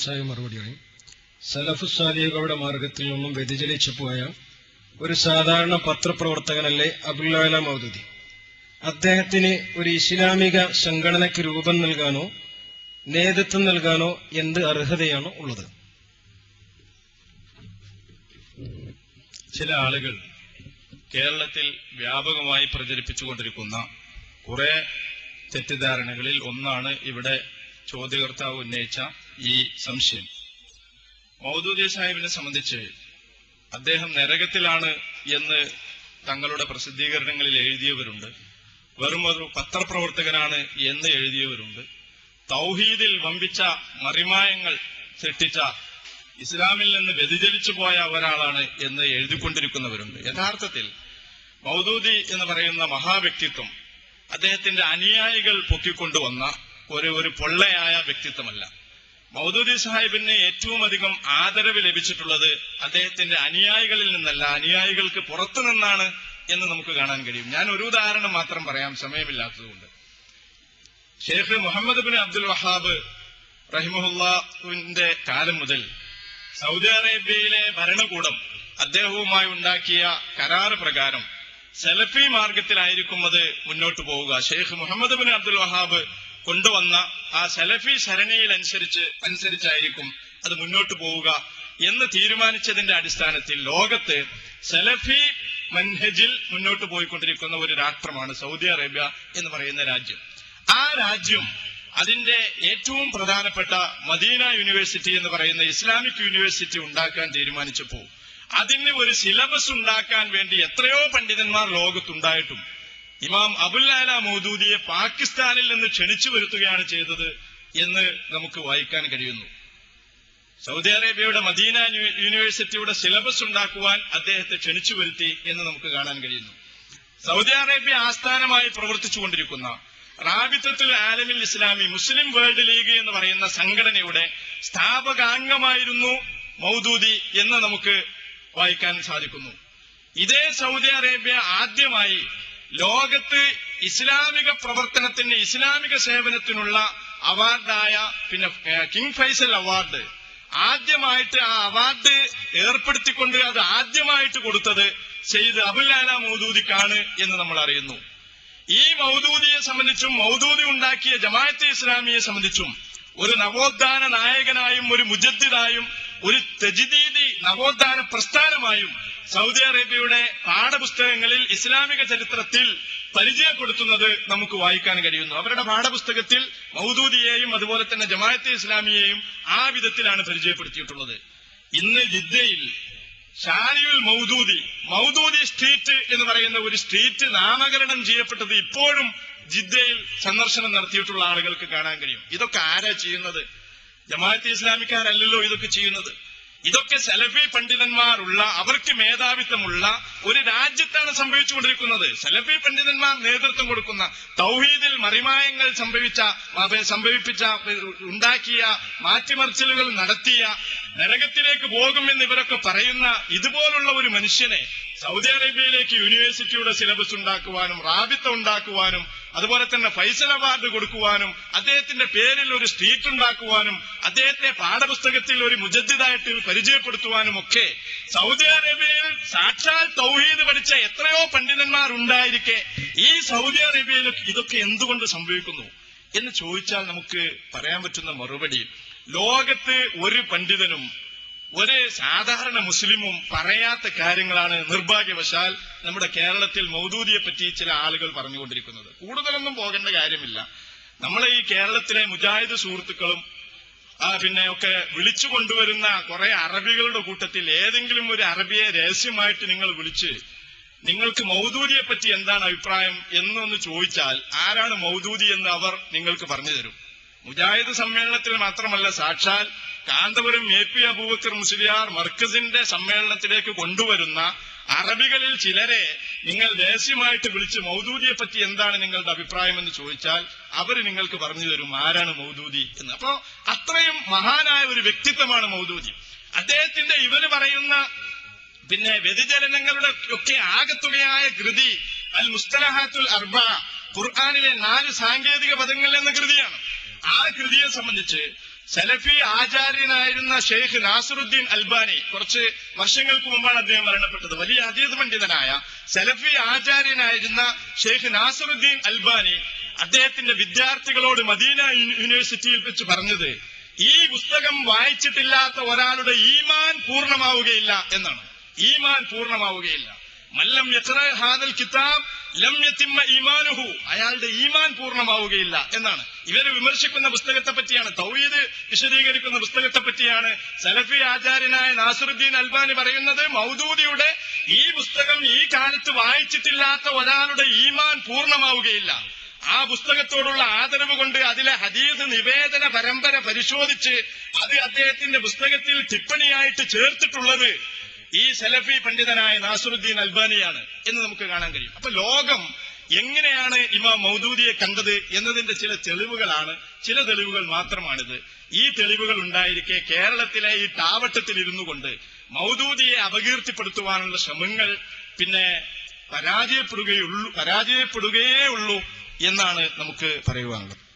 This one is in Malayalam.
മറുപടിയാണ് സലഫുസാലികളുടെ മാർഗത്തിൽ നിന്നും വ്യതിചലിച്ചു പോയ ഒരു സാധാരണ പത്രപ്രവർത്തകനല്ലേ അബുല്ലാല മൗദൂദി. അദ്ദേഹത്തിന് ഒരു ഇസ്ലാമിക സംഘടനയ്ക്ക് രൂപം നൽകാനോ നേതൃത്വം നൽകാനോ എന്ത് അർഹതയാണ് ഉള്ളത്? ചില ആളുകൾ കേരളത്തിൽ വ്യാപകമായി പ്രചരിപ്പിച്ചുകൊണ്ടിരിക്കുന്ന കുറെ തെറ്റിദ്ധാരണകളിൽ ഒന്നാണ് ഇവിടെ ചോദ്യകർത്താവ് ഉന്നയിച്ച ഈ സംശയം. മൗദൂദി സാഹിബിനെ സംബന്ധിച്ച് അദ്ദേഹം നരകത്തിലാണ് എന്ന് തങ്ങളുടെ പ്രസിദ്ധീകരണങ്ങളിൽ എഴുതിയവരുണ്ട്. വെറും ഒരു പത്രപ്രവർത്തകനാണ് എന്ന് എഴുതിയവരുണ്ട്. തൗഹീദിൽ വമ്പിച്ച മറിമായങ്ങൾ സൃഷ്ടിച്ച ഇസ്ലാമിൽ നിന്ന് വ്യതിചലിച്ചു പോയ ഒരാളാണ് എന്ന് എഴുതിക്കൊണ്ടിരിക്കുന്നവരുണ്ട്. യഥാർത്ഥത്തിൽ മൗദൂദി എന്ന് പറയുന്ന മഹാവ്യക്തിത്വം അദ്ദേഹത്തിന്റെ അനുയായികൾ പൊക്കിക്കൊണ്ടുവന്ന ഒരു ഒരു പൊള്ളയായ വ്യക്തിത്വമല്ല. മൗദൂദി സാഹിബിന് ഏറ്റവും അധികം ആദരവ് ലഭിച്ചിട്ടുള്ളത് അദ്ദേഹത്തിന്റെ അനുയായികളിൽ നിന്നല്ല അനുയായികൾക്ക് പുറത്തു നിന്നാണ് എന്ന് നമുക്ക് കാണാൻ കഴിയും. ഞാൻ ഒരു ഉദാഹരണം മാത്രം പറയാം സമയമില്ലാത്തതുകൊണ്ട്. Sheikh Muhammad bin Abdul Wahhab റഹിമഹുല്ലാന്റെ കാലം മുതൽ സൗദി അറേബ്യയിലെ ഭരണകൂടം അദ്ദേഹവുമായി ഉണ്ടാക്കിയ കരാറ് പ്രകാരം സെലഫി മാർഗത്തിലായിരിക്കും അത് മുന്നോട്ട് പോവുക. Sheikh Muhammad bin Abdul Wahhab കൊണ്ടുവന്ന ആ സലഫി സരണിയിൽ അനുസരിച്ച് അനുസരിച്ചായിരിക്കും അത് മുന്നോട്ട് പോവുക എന്ന് തീരുമാനിച്ചതിന്റെ അടിസ്ഥാനത്തിൽ ലോകത്ത് സലഫി മൻഹജിൽ മുന്നോട്ട് പോയിക്കൊണ്ടിരിക്കുന്ന ഒരു രാഷ്ട്രമാണ് സൗദി അറേബ്യ എന്ന് പറയുന്ന രാജ്യം. ആ രാജ്യം അതിന്റെ ഏറ്റവും പ്രധാനപ്പെട്ട മദീന യൂണിവേഴ്സിറ്റി എന്ന് പറയുന്ന ഇസ്ലാമിക് യൂണിവേഴ്സിറ്റി ഉണ്ടാക്കാൻ തീരുമാനിച്ചപ്പോൾ അതിന് ഒരു സിലബസ് ഉണ്ടാക്കാൻ വേണ്ടി എത്രയോ പണ്ഡിതന്മാർ ലോകത്തുണ്ടായിട്ടും ഇമാം അബുല്ലാല മൗദൂദിയെ പാകിസ്ഥാനിൽ നിന്ന് ക്ഷണിച്ചു വരുത്തുകയാണ് ചെയ്തത് എന്ന് നമുക്ക് വായിക്കാൻ കഴിയുന്നു. സൗദി അറേബ്യയുടെ മദീന യൂണിവേഴ്സിറ്റിയുടെ സിലബസ് ഉണ്ടാക്കുവാൻ അദ്ദേഹത്തെ ക്ഷണിച്ചു വരുത്തി എന്ന് നമുക്ക് കാണാൻ കഴിയുന്നു. സൗദി അറേബ്യ ആസ്ഥാനമായി പ്രവർത്തിച്ചുകൊണ്ടിരിക്കുന്ന റാബിത്തത്തുൽ ആലമിൽ ഇസ്ലാമി മുസ്ലിം വേൾഡ് ലീഗ് എന്ന് പറയുന്ന സംഘടനയുടെ സ്ഥാപകാംഗമായിരുന്നു മൗദൂദി എന്ന് നമുക്ക് വായിക്കാൻ സാധിക്കുന്നു. ഇതേ സൗദി അറേബ്യ ആദ്യമായി ലോകത്ത് ഇസ്ലാമിക പ്രവർത്തനത്തിന് ഇസ്ലാമിക സേവനത്തിനുള്ള അവാർഡായ പിന്നെ കിങ് ഫൈസൽ അവാർഡ്. ആദ്യമായിട്ട് ആ അവാർഡ് ഏർപ്പെടുത്തിക്കൊണ്ട് അത് ആദ്യമായിട്ട് കൊടുത്തത് സെയ്ദ് അബുല്ലാല മൗദൂദിക്കാണ് എന്ന് നമ്മൾ അറിയുന്നു. ഈ മൗദൂദിയെ സംബന്ധിച്ചും മൗദൂദി ഉണ്ടാക്കിയ ജമാഅത്തെ ഇസ്ലാമിയെ സംബന്ധിച്ചും ഒരു നവോത്ഥാന നായകനായും ഒരു മുജദ്ദിദായും ഒരു തെജിദീദി നവോത്ഥാന പ്രസ്ഥാനമായും സൗദി അറേബ്യയുടെ പാഠപുസ്തകങ്ങളിൽ ഇസ്ലാമിക ചരിത്രത്തിൽ പരിചയപ്പെടുത്തുന്നത് നമുക്ക് വായിക്കാൻ കഴിയുന്നു. അവരുടെ പാഠപുസ്തകത്തിൽ മൗദൂദിയെയും അതുപോലെ തന്നെ ജമാഅത്തെ ഇസ്ലാമിയെയും ആ വിധത്തിലാണ് പരിചയപ്പെടുത്തിയിട്ടുള്ളത്. ഇന്ന് ജിദ്ദയിൽ ഷാരിയുൽ മൗദൂദി മൗദൂദി സ്ട്രീറ്റ് എന്ന് പറയുന്ന ഒരു സ്ട്രീറ്റ് നാമകരണം ചെയ്യപ്പെട്ടത് ഇപ്പോഴും ജിദ്ദയിൽ സന്ദർശനം നടത്തിയിട്ടുള്ള ആളുകൾക്ക് കാണാൻ കഴിയും. ഇതൊക്കെ ആരാ ചെയ്യുന്നത്? ജമാഅത്തെ ഇസ്ലാമിക്കാരല്ലല്ലോ ഇതൊക്കെ ചെയ്യുന്നത്. ഇതൊക്കെ സലഫി പണ്ഡിതന്മാരുള്ള അവർക്ക് മേധാവിത്വമുള്ള ഒരു രാജ്യത്താണ് സംഭവിച്ചുകൊണ്ടിരിക്കുന്നത്. സലഫി പണ്ഡിതന്മാർ നേതൃത്വം കൊടുക്കുന്ന തൗഹീദിൽ മറിമായങ്ങൾ സംഭവിച്ച സംഭവിപ്പിച്ച ഉണ്ടാക്കിയ മാറ്റിമറിച്ചിലുകൾ നടത്തിയ നരകത്തിലേക്ക് പോകുമെന്ന് ഇവരൊക്കെ പറയുന്ന ഇതുപോലുള്ള ഒരു മനുഷ്യനെ സൗദി അറേബ്യയിലേക്ക് യൂണിവേഴ്സിറ്റിയുടെ സിലബസ് ഉണ്ടാക്കുവാനും റാബിത്ത ഉണ്ടാക്കുവാനും അതുപോലെ തന്നെ ഫൈസൽ അവാർഡ് കൊടുക്കുവാനും അദ്ദേഹത്തിന്റെ പേരിൽ ഒരു സ്ട്രീറ്റ് ഉണ്ടാക്കുവാനും അദ്ദേഹത്തെ പാഠപുസ്തകത്തിൽ ഒരു മുജദ്ദിദായിട്ട് പരിചയപ്പെടുത്തുവാനും ഒക്കെ സൗദി അറേബ്യയിൽ സാക്ഷാൽ തൗഹീദ് പഠിച്ച എത്രയോ പണ്ഡിതന്മാർ ഉണ്ടായിരിക്കെ ഈ സൗദി അറേബ്യയിൽ ഇതൊക്കെ എന്തുകൊണ്ട് സംഭവിക്കുന്നു? എന്ന് ചോദിച്ചാൽ നമുക്ക് പറയാൻ പറ്റുന്ന മറുപടി ലോകത്ത് ഒരു പണ്ഡിതനും ഒരു സാധാരണ മുസ്ലിമും പറയാത്ത കാര്യങ്ങളാണ് നിർഭാഗ്യവശാൽ നമ്മുടെ കേരളത്തിൽ മൗദൂദിയെ പറ്റി ചില ആളുകൾ പറഞ്ഞുകൊണ്ടിരിക്കുന്നത്. കൂടുതലൊന്നും പോകേണ്ട കാര്യമില്ല. നമ്മളെ ഈ കേരളത്തിലെ മുജാഹിദ് സുഹൃത്തുക്കളും പിന്നെ ഒക്കെ വിളിച്ചു കൊണ്ടുവരുന്ന കുറെ അറബികളുടെ കൂട്ടത്തിൽ ഏതെങ്കിലും ഒരു അറബിയെ രഹസ്യമായിട്ട് നിങ്ങൾ വിളിച്ച് നിങ്ങൾക്ക് മൗദൂദിയെ പറ്റി എന്താണ് അഭിപ്രായം എന്നൊന്ന് ചോദിച്ചാൽ ആരാണ് മൗദൂദി എന്ന് അവർ നിങ്ങൾക്ക് പറഞ്ഞു തരും. മുജാഹിദ് സമ്മേളനത്തിൽ മാത്രമല്ല സാക്ഷാൽ കാന്തപുരം എ പി അബൂബക്കർ മുസ്ലിയാർ മർക്കസിന്റെ സമ്മേളനത്തിലേക്ക് കൊണ്ടുവരുന്ന അറബികളിൽ ചിലരെ നിങ്ങൾ രഹസ്യമായിട്ട് വിളിച്ച് മൗദൂദിയെ പറ്റി എന്താണ് നിങ്ങളുടെ അഭിപ്രായം എന്ന് ചോദിച്ചാൽ അവർ നിങ്ങൾക്ക് പറഞ്ഞു തരും ആരാണ് മൗദൂദി എന്ന്. അപ്പോ അത്രയും മഹാനായ ഒരു വ്യക്തിത്വമാണ് മൗദൂദി. അദ്ദേഹത്തിന്റെ ഇവർ പറയുന്ന പിന്നെ വ്യതിചലനങ്ങളുടെ ഒക്കെ ആകത്തുകയായ കൃതി അൽ മുസ്തലഹാത്തുൽ അർബ ഖുർആാനിലെ നാല് സാങ്കേതിക പദങ്ങൾ എന്ന കൃതിയാണ്. ആ കൃതിയെ സംബന്ധിച്ച് സലഫി ആചാര്യനായിരുന്ന ഷെയ്ഖ് നാസറുദ്ദീൻ അൽബാനി കുറച്ച് വർഷങ്ങൾക്ക് മുമ്പാണ് അദ്ദേഹം മരണപ്പെട്ടത്. വലിയ അതീത പണ്ഡിതനായ സലഫി ആചാര്യനായിരുന്ന ഷെയ്ഖ് നാസറുദ്ദീൻ അൽബാനി അദ്ദേഹത്തിന്റെ വിദ്യാർത്ഥികളോട് മദീന യൂണിവേഴ്സിറ്റിയിൽ വെച്ച് പറഞ്ഞത് ഈ പുസ്തകം വായിച്ചിട്ടില്ലാത്ത ഒരാളുടെ ഈമാൻ പൂർണമാവുകയില്ല എന്നാണ്. ഈമാൻ പൂർണമാവുകയില്ല. മല്ലം യത്ര ഹാദൽ കിതാബ് ലം യത്തിമ്മ ഈമാനുഹു. അയാളുടെ ഈമാൻ പൂർണമാവുകയില്ല എന്നാണ്. ഇവരെ വിമർശിക്കുന്ന പുസ്തകത്തെ പറ്റിയാണ് തൗഹീദ് വിശദീകരിക്കുന്ന പുസ്തകത്തെ പറ്റിയാണ് സലഫി ആചാര്യനായ നാസറുദ്ദീൻ അൽബാനി പറയുന്നത്. മൗദൂദിയുടെ ഈ പുസ്തകം ഈ കാലത്ത് വായിച്ചിട്ടില്ലാത്ത ഒരാളുടെ ഈമാൻ പൂർണമാവുകയില്ല. ആ പുസ്തകത്തോടുള്ള ആദരവ് കൊണ്ട് അതിലെ ഹദീസ് നിവേദന പരമ്പര പരിശോധിച്ച് അത് അദ്ദേഹത്തിന്റെ പുസ്തകത്തിൽ ടിപ്പണിയായിട്ട് ചേർത്തിട്ടുള്ളത് ഈ സലഫി പണ്ഡിതനായ നാസറുദ്ദീൻ അൽബാനിയാണ് എന്ന് നമുക്ക് കാണാൻ കഴിയും. അപ്പൊ ലോകം എങ്ങനെയാണ് ഇമാം മൗദൂദിയെ കണ്ടത് എന്നതിന്റെ ചില തെളിവുകളാണ്. ചില തെളിവുകൾ മാത്രമാണിത്. ഈ തെളിവുകൾ ഉണ്ടായിരിക്കെ കേരളത്തിലെ ഈ താവട്ടത്തിൽ ഇരുന്നു കൊണ്ട് മൗദൂദിയെ അപകീർത്തിപ്പെടുത്തുവാനുള്ള ശ്രമങ്ങൾ പിന്നെ പരാജയപ്പെടുകയുള്ളൂ പരാജയപ്പെടുകയേ ഉള്ളൂ എന്നാണ് നമുക്ക് പറയുവാനുള്ളത്.